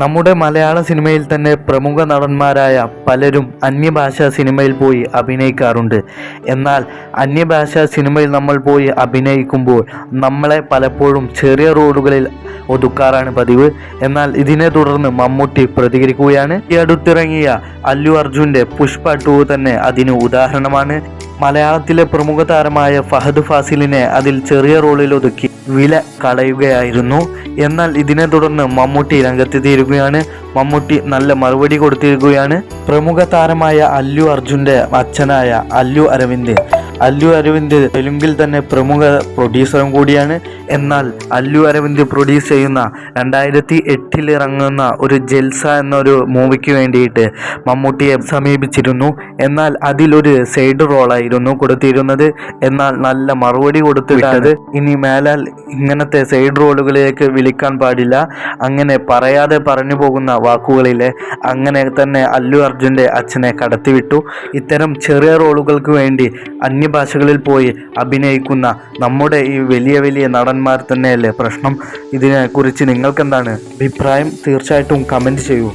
നമ്മുടെ മലയാള സിനിമയിൽ തന്നെ പ്രമുഖ നടന്മാരായ പലരും അന്യഭാഷാ സിനിമയിൽ പോയി അഭിനയിക്കാറുണ്ട്. എന്നാൽ അന്യഭാഷാ സിനിമയിൽ നമ്മൾ പോയി അഭിനയിക്കുമ്പോൾ നമ്മളെ പലപ്പോഴും ചെറിയ റോഡുകളിൽ ഒതുക്കാറാണ് പതിവ്. എന്നാൽ ഇതിനെ തുടർന്ന് മമ്മൂട്ടി പ്രതികരിക്കുകയാണ്. ഈ അടുത്തിറങ്ങിയ അല്ലു അർജുന്റെ പുഷ്പ ടു തന്നെ അതിന് ഉദാഹരണമാണ്. മലയാളത്തിലെ പ്രമുഖ താരമായ ഫഹദ് ഫാസിലിനെ അതിൽ ചെറിയ റോളിൽ ഒതുക്കി. വില കളയുകയായിരുന്നു. എന്നാൽ ഇതിനെ തുടർന്ന് മമ്മൂട്ടി രംഗത്തെത്തിയിരിക്കുകയാണ്. മമ്മൂട്ടി നല്ല മറുപടി കൊടുത്തിരിക്കുകയാണ്. പ്രമുഖ താരമായ അല്ലു അർജുന്റെ അച്ഛനായ അല്ലു അരവിന്ദ് അല്ലു അരവിന്ദ് തെലുങ്കിൽ തന്നെ പ്രമുഖ പ്രൊഡ്യൂസറും കൂടിയാണ്. എന്നാൽ അല്ലു അരവിന്ദ് പ്രൊഡ്യൂസ് ചെയ്യുന്ന രണ്ടായിരത്തി എട്ടിൽ ഇറങ്ങുന്ന ഒരു ജൽസ എന്നൊരു മൂവിക്ക് വേണ്ടിയിട്ട് മമ്മൂട്ടിയെ സമീപിച്ചിരുന്നു. എന്നാൽ അതിലൊരു സൈഡ് റോളായിരുന്നു കൊടുത്തിരുന്നത്. എന്നാൽ നല്ല മറുപടി കൊടുത്തിട്ടത് ഇനി മേലാൽ ഇങ്ങനത്തെ സൈഡ് റോളുകളിലേക്ക് വിളിക്കാൻ പാടില്ല. അങ്ങനെ പറയാതെ പറഞ്ഞു പോകുന്ന വാക്കുകളിലെ അങ്ങനെ തന്നെ അല്ലു അർജുന്റെ അച്ഛനെ കടത്തിവിട്ടു. ഇത്തരം ചെറിയ റോളുകൾക്ക് വേണ്ടി അന്യഭാഷകളിൽ പോയി അഭിനയിക്കുന്ന നമ്മുടെ ഈ വലിയ വലിയ നടന്മാർ തന്നെയല്ലേ? പ്രശ്നം ഇതിനെക്കുറിച്ച് നിങ്ങൾക്കെന്താണ് അഭിപ്രായം? തീർച്ചയായിട്ടും കമന്റ് ചെയ്യൂ.